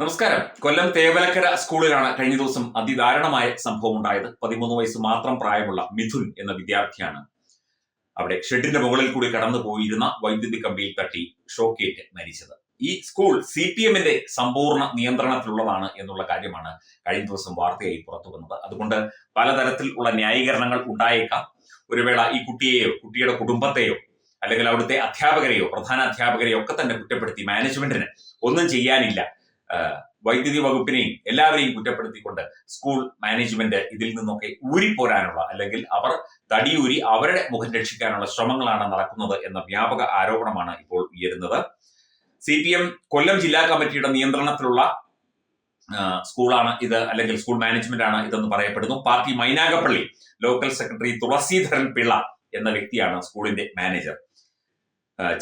നമസ്കാരം. കൊല്ലം തേവലക്കര സ്കൂളിലാണ് കഴിഞ്ഞ ദിവസം അതിദാരുണമായ സംഭവം ഉണ്ടായത്. പതിമൂന്ന് വയസ്സ് മാത്രം പ്രായമുള്ള മിഥുൻ എന്ന വിദ്യാർത്ഥിയാണ്. അവിടെ ഷെഡിന്റെ മുകളിൽ കൂടി കടന്നു പോയിരുന്ന വൈദ്യുതി കമ്പിയിൽ തട്ടി ഷോക്കേറ്റ് മരിച്ചത്. ഈ സ്കൂൾ സി പി എമ്മിന്റെ സമ്പൂർണ നിയന്ത്രണത്തിലുള്ളതാണ് എന്നുള്ള കാര്യമാണ് കഴിഞ്ഞ ദിവസം വാർത്തയായി പുറത്തു വന്നത്. അതുകൊണ്ട് പലതരത്തിൽ ഉള്ള ന്യായീകരണങ്ങൾ ഉണ്ടായേക്കാം. ഒരു വേള ഈ കുട്ടിയെയോ കുട്ടിയുടെ കുടുംബത്തെയോ അല്ലെങ്കിൽ അവിടുത്തെ അധ്യാപകരെയോ പ്രധാന അധ്യാപകരെയോ ഒക്കെ തന്നെ കുറ്റപ്പെടുത്തി. മാനേജ്മെന്റിന് ഒന്നും ചെയ്യാനില്ല. വൈദ്യുതി വകുപ്പിനെയും എല്ലാവരെയും കുറ്റപ്പെടുത്തിക്കൊണ്ട് സ്കൂൾ മാനേജ്മെന്റ് ഇതിൽ നിന്നൊക്കെ ഊരിപ്പോരാനുള്ള അല്ലെങ്കിൽ അവർ തടിയൂരി അവരുടെ മുഖം രക്ഷിക്കാനുള്ള ശ്രമങ്ങളാണ് നടക്കുന്നത് എന്ന വ്യാപക ആരോപണമാണ് ഇപ്പോൾ ഉയരുന്നത്. സി പി എം കൊല്ലം ജില്ലാ കമ്മിറ്റിയുടെ നിയന്ത്രണത്തിലുള്ള സ്കൂളാണ് ഇത് അല്ലെങ്കിൽ സ്കൂൾ മാനേജ്മെന്റ് ആണ് ഇതെന്ന് പറയപ്പെടുന്നു. Party Mynagappally local secretary Thulaseedharan Pillai എന്ന വ്യക്തിയാണ് സ്കൂളിന്റെ manager.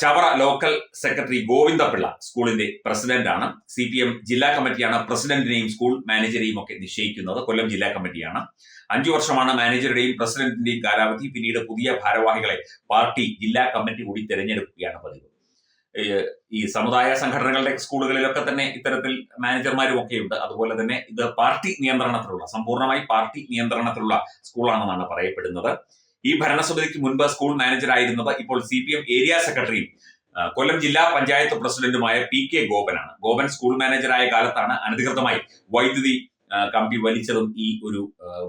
Chavara local secretary Govindapillai സ്കൂളിന്റെ പ്രസിഡന്റാണ് സി പി എം ജില്ലാ കമ്മിറ്റിയാണ് പ്രസിഡന്റിനെയും സ്കൂൾ മാനേജരെയും ഒക്കെ നിശ്ചയിക്കുന്നത്. കൊല്ലം ജില്ലാ കമ്മിറ്റിയാണ്. അഞ്ചു വർഷമാണ് മാനേജറുടെയും പ്രസിഡന്റിന്റെയും കാലാവധി. പിന്നീട് പുതിയ ഭാരവാഹികളെ പാർട്ടി ജില്ലാ കമ്മിറ്റി കൂടി തിരഞ്ഞെടുക്കുകയാണ് പതിവ്. ഈ സമുദായ സംഘടനകളുടെ സ്കൂളുകളിലൊക്കെ തന്നെ ഇത്തരത്തിൽ മാനേജർമാരും ഒക്കെ ഉണ്ട് അതുപോലെ തന്നെ ഇത് പാർട്ടി നിയന്ത്രണത്തിലുള്ള സമ്പൂർണമായി പാർട്ടി നിയന്ത്രണത്തിലുള്ള സ്കൂളാണെന്നാണ് പറയപ്പെടുന്നത്. ഈ ഭരണസമിതിക്ക് മുൻപ് സ്കൂൾ മാനേജറായിരുന്നത് ഇപ്പോൾ സി പി എം ഏരിയ സെക്രട്ടറിയും കൊല്ലം ജില്ലാ പഞ്ചായത്ത് പ്രസിഡന്റുമായ പി കെ ഗോപനാണ്. ഗോപൻ സ്കൂൾ മാനേജറായ കാലത്താണ് അനധികൃതമായി വൈദ്യുതി കമ്പി വലിച്ചതും ഈ ഒരു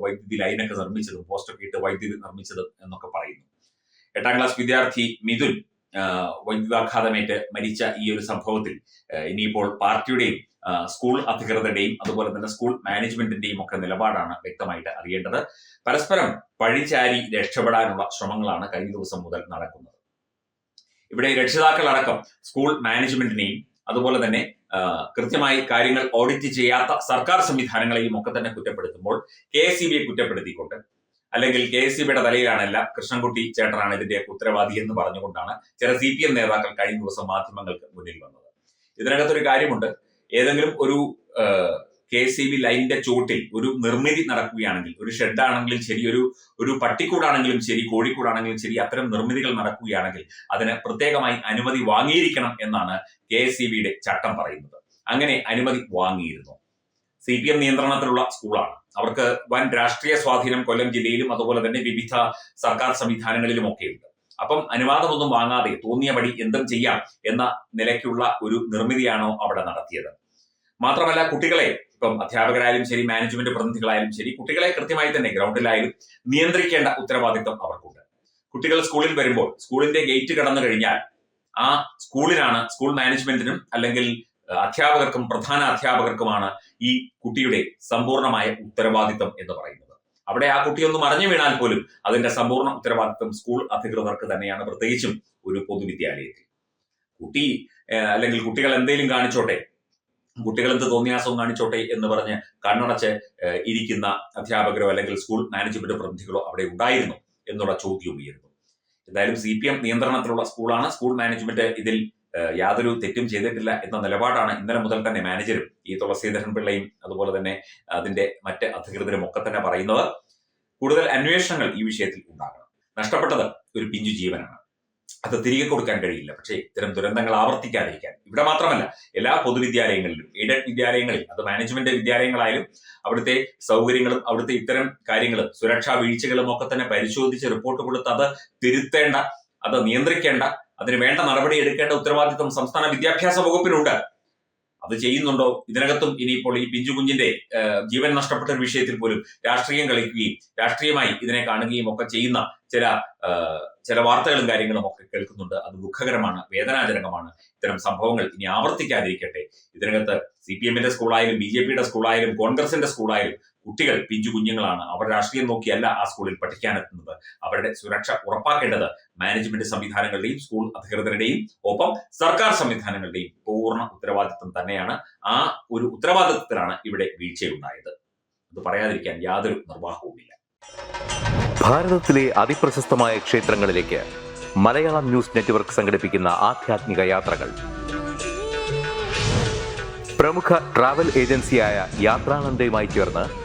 വൈദ്യുതി ലൈനൊക്കെ നിർമ്മിച്ചതും പോസ്റ്റൊക്കെ ഇട്ട് വൈദ്യുതി നിർമ്മിച്ചതും എന്നൊക്കെ പറയുന്നു. എട്ടാം ക്ലാസ് വിദ്യാർത്ഥി മിഥുൻ വൈദ്യുതാഘാതമേറ്റ് മരിച്ച ഈ ഒരു സംഭവത്തിൽ ഇനിയിപ്പോൾ പാർട്ടിയുടെയും സ്കൂൾ അധികൃതരുടെയും അതുപോലെ തന്നെ സ്കൂൾ മാനേജ്മെന്റിന്റെയും ഒക്കെ നിലപാടാണ് വ്യക്തമായിട്ട് അറിയേണ്ടത്. പരസ്പരം പഴിചാരി രക്ഷപ്പെടാനുള്ള ശ്രമങ്ങളാണ് കഴിഞ്ഞ ദിവസം മുതൽ നടക്കുന്നത്. ഇവിടെ രക്ഷിതാക്കളടക്കം സ്കൂൾ മാനേജ്മെന്റിനെയും അതുപോലെ തന്നെ കൃത്യമായി കാര്യങ്ങൾ ഓഡിറ്റ് ചെയ്യാത്ത സർക്കാർ സംവിധാനങ്ങളെയും ഒക്കെ തന്നെ കുറ്റപ്പെടുത്തുമ്പോൾ കെ എസ് സി ബിയെ കുറ്റപ്പെടുത്തിക്കൊണ്ട് അല്ലെങ്കിൽ കെ എസ് സി ബിയുടെ തലയിലാണല്ല കൃഷ്ണൻകുട്ടി ചേട്ടനാണ് ഇതിന്റെ ഉത്തരവാദി എന്ന് പറഞ്ഞുകൊണ്ടാണ് ചില സി പി എം നേതാക്കൾ കഴിഞ്ഞ ദിവസം മാധ്യമങ്ങൾക്ക് മുന്നിൽ വന്നത്. ഇതിനകത്തൊരു കാര്യമുണ്ട്. ഏതെങ്കിലും ഒരു കെ സി ബി ലൈനിന്റെ ചുവട്ടിൽ ഒരു നിർമ്മിതി നടക്കുകയാണെങ്കിൽ ഒരു ഷെഡ് ആണെങ്കിലും ശരി ഒരു ഒരു പട്ടിക്കൂടാണെങ്കിലും ശരി കോഴിക്കൂടാണെങ്കിലും ശരി അത്തരം നിർമ്മിതികൾ നടക്കുകയാണെങ്കിൽ അതിന് പ്രത്യേകമായി അനുമതി വാങ്ങിയിരിക്കണം എന്നാണ് കെ എസ് ബിയുടെ ചട്ടം പറയുന്നത്. അങ്ങനെ അനുമതി വാങ്ങിയിരുന്നു. സി പി എം നിയന്ത്രണത്തിലുള്ള സ്കൂളാണ്. അവർക്ക് വൻ രാഷ്ട്രീയ സ്വാധീനം കൊല്ലം ജില്ലയിലും അതുപോലെ തന്നെ വിവിധ സർക്കാർ സംവിധാനങ്ങളിലും ഒക്കെയുണ്ട് അപ്പം അനുവാദമൊന്നും വാങ്ങാതെ തോന്നിയപടി എന്തും ചെയ്യാം എന്ന നിലയ്ക്കുള്ള ഒരു നിർമ്മിതിയാണോ അവിടെ നടത്തിയത്? മാത്രമല്ല കുട്ടികളെ ഇപ്പം അധ്യാപകരായാലും ശരി മാനേജ്മെന്റ് പ്രതിനിധികളായാലും ശരി കുട്ടികളെ കൃത്യമായി തന്നെ ഗ്രൗണ്ടിലായാലും നിയന്ത്രിക്കേണ്ട ഉത്തരവാദിത്വം അവർക്കുണ്ട്. കുട്ടികൾ സ്കൂളിൽ വരുമ്പോൾ സ്കൂളിന്റെ ഗേറ്റ് കടന്നു കഴിഞ്ഞാൽ ആ സ്കൂളിനാണ് സ്കൂൾ മാനേജ്മെന്റിനും അല്ലെങ്കിൽ അധ്യാപകർക്കും പ്രധാന അധ്യാപകർക്കുമാണ് ഈ കുട്ടിയുടെ സമ്പൂർണമായ ഉത്തരവാദിത്വം എന്ന് പറയുന്നത്. അവിടെ ആ കുട്ടി ഒന്ന് മറിഞ്ഞു വീണാൽ പോലും അതിന്റെ സമ്പൂർണ ഉത്തരവാദിത്വം സ്കൂൾ അധികൃതർക്ക് തന്നെയാണ്. പ്രത്യേകിച്ചും ഒരു പൊതുവിദ്യാലയത്തിൽ. കുട്ടി അല്ലെങ്കിൽ കുട്ടികൾ എന്തെങ്കിലും കാണിച്ചോട്ടെ? കുട്ടികൾ എന്ത് തോന്നിയാസവും കാണിച്ചോട്ടെ എന്ന് പറഞ്ഞ് കണ്ണടച്ച് ഇരിക്കുന്ന അധ്യാപകരോ അല്ലെങ്കിൽ സ്കൂൾ മാനേജ്മെന്റ് പ്രതിനിധികളോ അവിടെ ഉണ്ടായിരുന്നു എന്നുള്ള ചോദ്യം ഉയരുന്നു. എന്തായാലും സി പി എം നിയന്ത്രണത്തിലുള്ള സ്കൂളാണ് സ്കൂൾ മാനേജ്മെന്റ് ഇതിൽ യാതൊരു തെറ്റും ചെയ്തിട്ടില്ല എന്ന നിലപാടാണ് ഇന്നലെ മുതൽ തന്നെ മാനേജരും ഈ തുളസീധരൻ പിള്ളയും അതുപോലെ തന്നെ അതിന്റെ മറ്റ് അധികൃതരും ഒക്കെ തന്നെ പറയുന്നത്. കൂടുതൽ അന്വേഷണങ്ങൾ ഈ വിഷയത്തിൽ ഉണ്ടാകണം. നഷ്ടപ്പെട്ടത് ഒരു പിഞ്ചു ജീവനാണ്. അത് തിരികെ കൊടുക്കാൻ കഴിയില്ല. പക്ഷേ ഇത്തരം ദുരന്തങ്ങൾ ആവർത്തിക്കാതിരിക്കാൻ. ഇവിടെ മാത്രമല്ല എല്ലാ പൊതുവിദ്യാലയങ്ങളിലും എയ്ഡഡ് വിദ്യാലയങ്ങളിൽ അത് മാനേജ്മെന്റ് വിദ്യാലയങ്ങളായാലും അവിടുത്തെ സൗകര്യങ്ങളും അവിടുത്തെ ഇത്തരം കാര്യങ്ങളും സുരക്ഷാ വീഴ്ചകളും ഒക്കെ തന്നെ പരിശോധിച്ച് റിപ്പോർട്ട് കൊടുത്ത് അത് തിരുത്തേണ്ട അത് നിയന്ത്രിക്കേണ്ട അതിന് വേണ്ട നടപടി എടുക്കേണ്ട ഉത്തരവാദിത്വം സംസ്ഥാന വിദ്യാഭ്യാസ വകുപ്പിനുണ്ട്. അത് ചെയ്യുന്നുണ്ടോ? ഇതിനകത്തും ഇനിയിപ്പോൾ ഈ പിഞ്ചു കുഞ്ഞിന്റെ ജീവൻ നഷ്ടപ്പെട്ട ഒരു വിഷയത്തിൽ പോലും രാഷ്ട്രീയം കളിക്കുകയും രാഷ്ട്രീയമായി ഇതിനെ കാണുകയും ഒക്കെ ചെയ്യുന്ന ചില ചില വാർത്തകളും കാര്യങ്ങളും ഒക്കെ കേൾക്കുന്നുണ്ട്. അത് ദുഃഖകരമാണ് വേദനാജനകമാണ്. ഇത്തരം സംഭവങ്ങൾ ഇനി ആവർത്തിക്കാതിരിക്കട്ടെ. ഇതിനകത്ത് സി പി എമ്മിന്റെ സ്കൂളായാലും ബി ജെ പിയുടെ സ്കൂളായാലും കോൺഗ്രസിന്റെ സ്കൂളായാലും കുട്ടികൾ പിഞ്ചു കുഞ്ഞുങ്ങളാണ്. അവർ രാഷ്ട്രീയം നോക്കിയല്ല ആ സ്കൂളിൽ പഠിക്കാനെത്തുന്നത്. അവരുടെ സുരക്ഷ ഉറപ്പാക്കേണ്ടത് മാനേജ്മെന്റ് സംവിധാനങ്ങളുടെയും സ്കൂൾ അധികൃതരുടെയും ഒപ്പം സർക്കാർ സംവിധാനങ്ങളുടെയും പൂർണ ഉത്തരവാദിത്വം തന്നെയാണ് ആ ഒരു ഉത്തരവാദിത്വത്തിലാണ് ഇവിടെ വീഴ്ചയുണ്ടായത്. അത് പറയാതിരിക്കാൻ യാതൊരു നിർവാഹവുമില്ല. ഭാരതത്തിലെ അതിപ്രശസ്തമായ ക്ഷേത്രങ്ങളിലേക്ക് മലയാളം ന്യൂസ് നെറ്റ്വർക്ക് സംഘടിപ്പിക്കുന്ന ആധ്യാത്മിക യാത്രകൾ. പ്രമുഖ ട്രാവൽ ഏജൻസിയായ യാത്രാനന്ദയുമായി ചേർന്ന്